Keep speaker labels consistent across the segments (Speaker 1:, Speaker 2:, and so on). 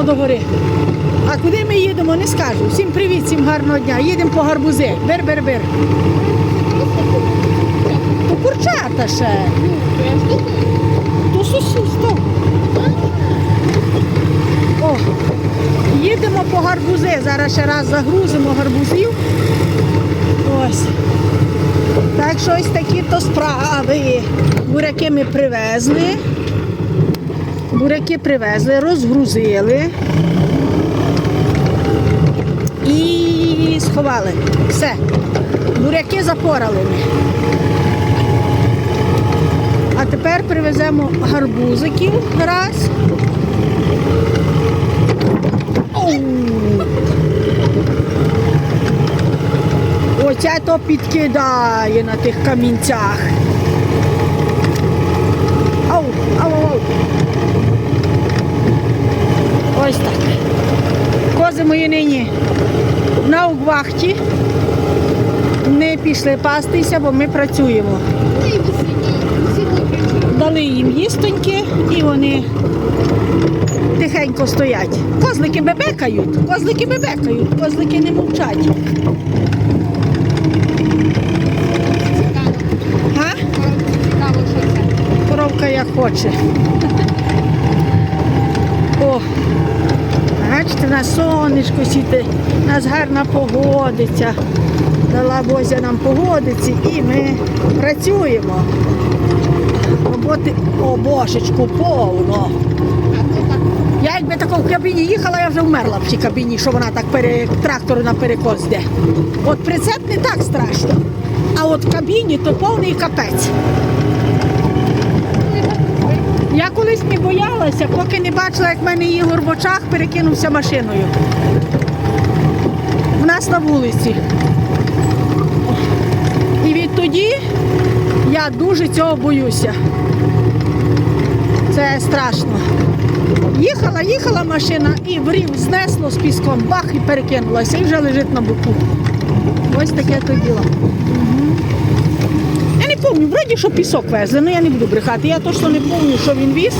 Speaker 1: їдемо до гори. А куди ми їдемо, не скажу. Всім привіт, всім гарного дня. Їдемо по гарбузи. Бер-бер-бер. То курчата ще. То сусідство. О, їдемо по гарбузи. Зараз ще раз загрузимо гарбузів. Ось. Так що ось такі то справи. Буряки ми привезли. Буряки привезли, розгрузили і сховали. Все. Буряки запорали. А тепер привеземо гарбузиків раз. Оця то підкидає на тих камінцях. Ау, ау, ау. Ось так. Кози мої нині угвахті. Не пішли пастися, бо ми працюємо. Дали їм їстоньки і вони тихенько стоять. Козлики бебекають, козлики бебекають, козлики не мовчать. Га?
Speaker 2: Цікаво, що це.
Speaker 1: Коровка як хоче. О, бачите, на сонечко сіти, у нас гарна погодиця. Дала Бозя нам погодиці і ми працюємо. Роботи, о божечку, повно. Я якби тако в кабіні їхала, я вже вмерла в цій кабіні, що вона так пере, трактору на перекос йде. От прицеп не так страшно, а от в кабіні то повний капець. Я колись боялася, поки не бачила, як в мене Ігор в очах перекинувся машиною. У нас на вулиці. І відтоді я дуже цього боюся. Це страшно. Їхала, їхала машина і в рів знесло з піском, бах і перекинулася, і вже лежить на боку. Ось таке то діло. Пам'ятаю, вроді, що пісок везли, але я не буду брехати. Я точно не пам'ятаю, що він віз.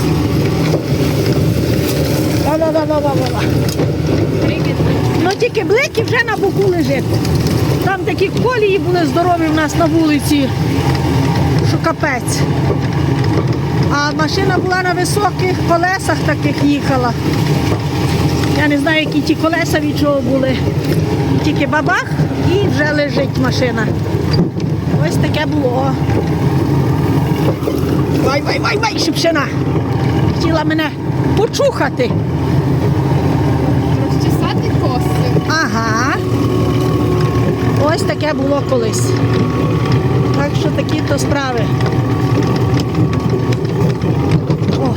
Speaker 1: Ну тільки блеки вже на боку лежить. Там такі колії були здорові в нас на вулиці, що капець. А машина була на високих колесах таких їхала. Я не знаю, які ті колеса від чого були. Тільки бабах і вже лежить машина. Ось таке було. Вай, вай, вай, вай, шипшина. Хотіла мене почухати.
Speaker 2: розчесати коси.
Speaker 1: Ага. Ось таке було колись. Так що такі то справи. О,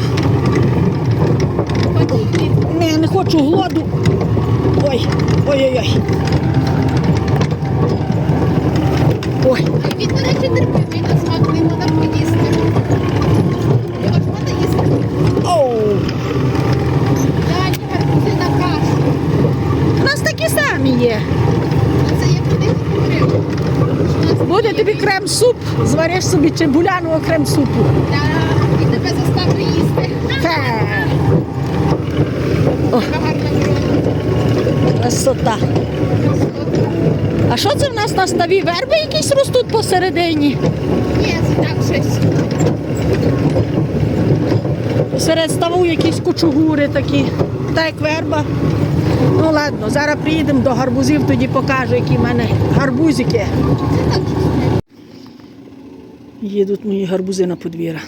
Speaker 1: не, я не хочу глоду. Ой, ой-ой-ой. Ой,
Speaker 2: Він, до речі, терпить, він на смак не можна поїсти. Його ж можна їсти.
Speaker 1: оу.
Speaker 2: Далі гарбузи на кашу.
Speaker 1: У нас такі самі є.
Speaker 2: А це як куди говорив?
Speaker 1: Буде тобі крем-суп, звариш собі чебуляного крем-супу.
Speaker 2: Так, і тебе заставлю їсти.
Speaker 1: Фе.
Speaker 2: Така гарна.
Speaker 1: Красота. А що це в нас на ставі? Верби якісь ростуть посередині?
Speaker 2: Ні, це так щось.
Speaker 1: Серед ставу якісь кучугури такі, так як верба. Ну ладно, зараз приїдемо до гарбузів, тоді покажу, які в мене гарбузики. Їдуть мої гарбузи на подвір'я.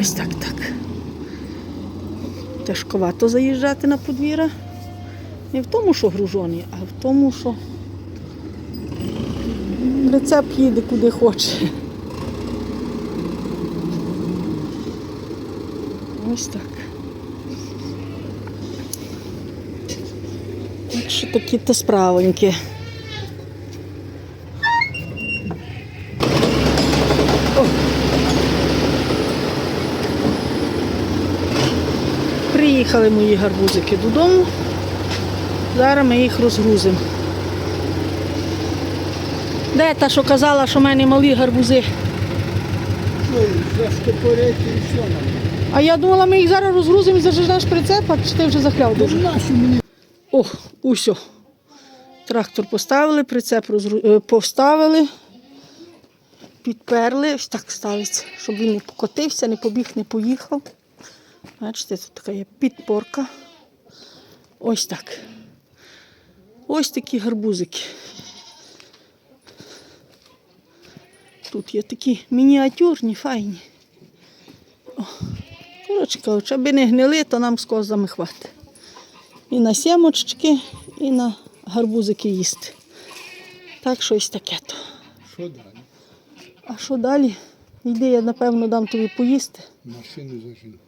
Speaker 1: Ось так так. Тяжковато заїжджати на подвір'я. Не в тому, що гружоні, а в тому, що рецеп їде куди хоче. Ось так. Так що такі то справоньки. Приїхали мої гарбузики додому. Зараз ми їх розгрузимо. Де та, що казала, що в мене малі гарбузи?
Speaker 3: Ну, заштопорити і все нам.
Speaker 1: А я думала, ми їх зараз розгрузимо і заженеш прицепа, чи ти вже захляв дуже?
Speaker 3: Мені?
Speaker 1: О, усьо. Трактор поставили, прицеп розру... е, поставили, підперли, ось так ставиться, щоб він не покотився, не побіг, не поїхав. Бачите, тут така є підпорка. Ось так. Ось такі гарбузики. Тут є такі мініатюрні, файні. О, коротше кажучи, аби не гнили, то нам з козами хватить. І на сімочки, і на гарбузики їсти. Так, щось таке то.
Speaker 3: Що далі?
Speaker 1: А що далі? Йди, я напевно дам тобі поїсти.
Speaker 3: Машину зажену.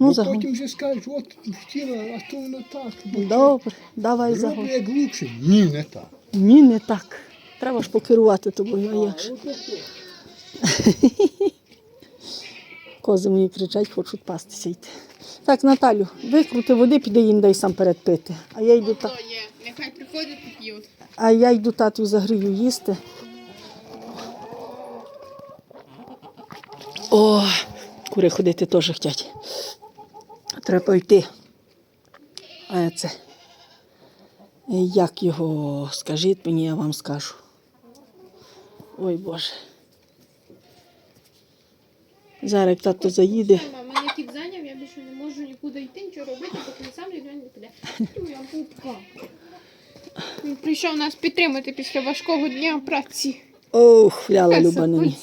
Speaker 1: Ну,
Speaker 3: Бо потім вже скажеш, от хотіла, а то воно так. бо
Speaker 1: Добре, давай загон.
Speaker 3: як лучше. Ні, не так.
Speaker 1: Ні, не так. Треба ж покерувати тобою, а як ж. Кози мені кричать, хочуть пастися йти. Так, Наталю, викрути води, піди їм дай сам перед пити. А я йду та...
Speaker 2: Нехай приходять і п'ють.
Speaker 1: А я йду тату загрію їсти. О, кури ходити теж хочуть. Треба йти. А це. Як його скажіть мені, я вам скажу. Ой Боже. Зараз як тато заїде.
Speaker 2: Мене кіт зайняв, я більше не можу нікуди йти, нічого робити, поки він сам від не піде. Я пупка. Він прийшов нас підтримати після важкого дня праці.
Speaker 1: Ох, хляла Люба нині.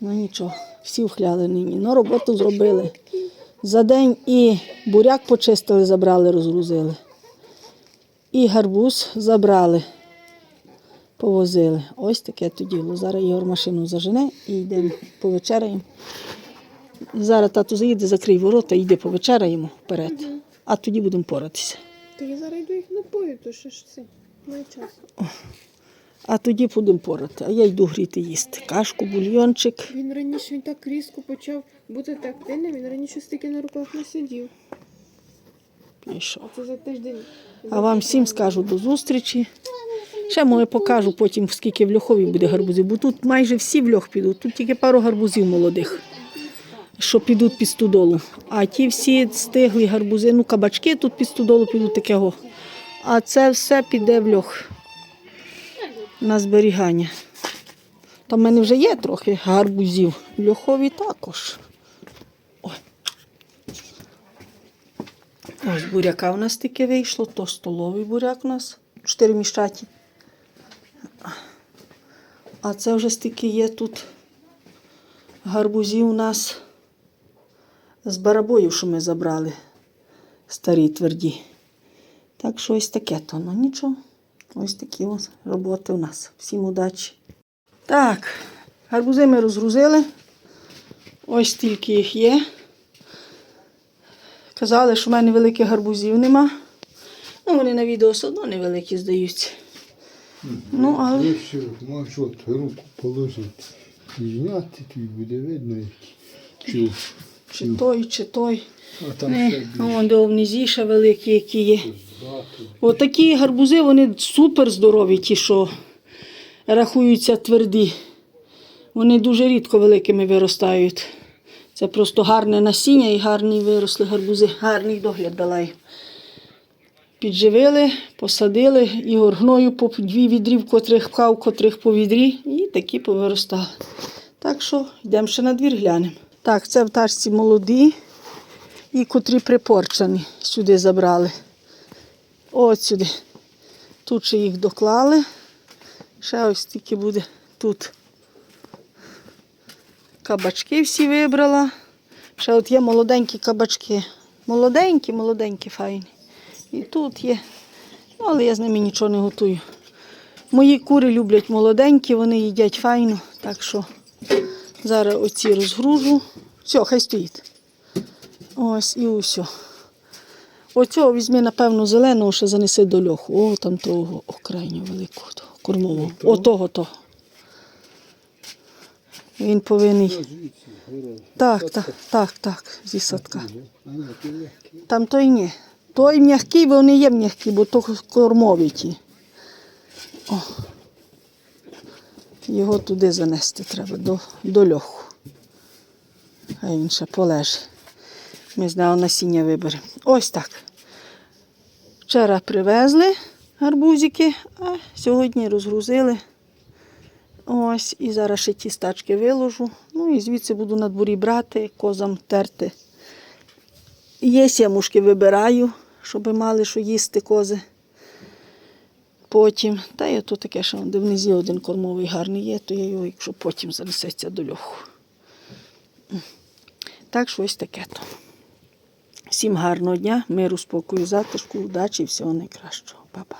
Speaker 1: Ну нічого, всі вхляли нині. Ну, роботу зробили. За день і буряк почистили, забрали, розгрузили. І гарбуз забрали, повозили. Ось таке то діло. Зараз Ігор машину зажене і йдемо повечеряємо. Зараз тато заїде, закрий ворота і йде повечеряємо вперед. А тоді будемо поратися.
Speaker 2: То я зараз йду їх напою, то що ж це? Має час.
Speaker 1: А тоді будемо порати. А я йду гріти їсти. Кашку, бульйончик.
Speaker 2: Він раніше він так різко почав бути так активним, він раніше стільки на руках не сидів.
Speaker 1: Пішов.
Speaker 2: Це за тиждень.
Speaker 1: А вам всім скажу до зустрічі. Ще може покажу потім, скільки в льохові буде гарбузів, бо тут майже всі в льох підуть. Тут тільки пару гарбузів молодих, що підуть під студолу. А ті всі стиглі гарбузи, ну кабачки тут під студолу підуть такого. А це все піде в льох на зберігання. Там в мене вже є трохи гарбузів. Льохові також. Ой. Ось буряка у нас таке вийшло, то столовий буряк у нас, чотири міщаті. А це вже стільки є тут гарбузів у нас з барабоїв, що ми забрали, старі тверді. Так що ось таке то, ну нічого. Ось такі ось роботи у нас. Всім удачі. Так, гарбузи ми розгрузили. Ось стільки їх є. Казали, що в мене великих гарбузів нема. Ну, вони на відео все одно невеликі здаються. Ну, але
Speaker 3: І все, можеш от руку положити і зняти, тобі буде видно. Чи,
Speaker 1: чи той, чи той.
Speaker 3: а там
Speaker 1: Не,
Speaker 3: ще більше.
Speaker 1: вон де внизі ще великі, які є. Отакі гарбузи, вони супер здорові, ті, що рахуються тверді. Вони дуже рідко великими виростають. Це просто гарне насіння і гарні виросли гарбузи, гарний догляд дала їм. Підживили, посадили, Ігор гною по дві відрі, в котрих пхав, котрих по відрі, і такі повиростали. Так що йдемо ще на двір глянемо. Так, це в тачці молоді і котрі припорчані сюди забрали. От сюди. Тут ще їх доклали. Ще ось тільки буде тут. Кабачки всі вибрала. Ще от є молоденькі кабачки. Молоденькі, молоденькі, файні. І тут є. Ну, але я з ними нічого не готую. Мої кури люблять молоденькі, вони їдять файно. Так що зараз оці розгружу. Все, хай стоїть. Ось і усе. Оцього візьми, напевно, зеленого, ще занеси до льоху. О, там того о, крайнього великого того, кормового.
Speaker 3: Отого?
Speaker 1: Того. Він повинен. Так, так, так, так, зі садка.
Speaker 3: А.
Speaker 1: Там той ні. Той м'який, вони є м'які, бо то кормові ті. О. Його туди занести треба, до, до льоху. Хай він ще полежить. Ми з нього насіння виберемо. Ось так. Вчора привезли гарбузики, а сьогодні розгрузили. Ось, і зараз ще ті стачки виложу. Ну і звідси буду на дворі брати, козам терти. Є сімушки вибираю, щоб мали що їсти кози. Потім, та я тут таке, що де внизі один кормовий гарний є, то я його, якщо потім занесеться до льоху. Так, щось таке то. Всім гарного дня, миру, спокою, затишку, удачі всього найкращого. Па-па.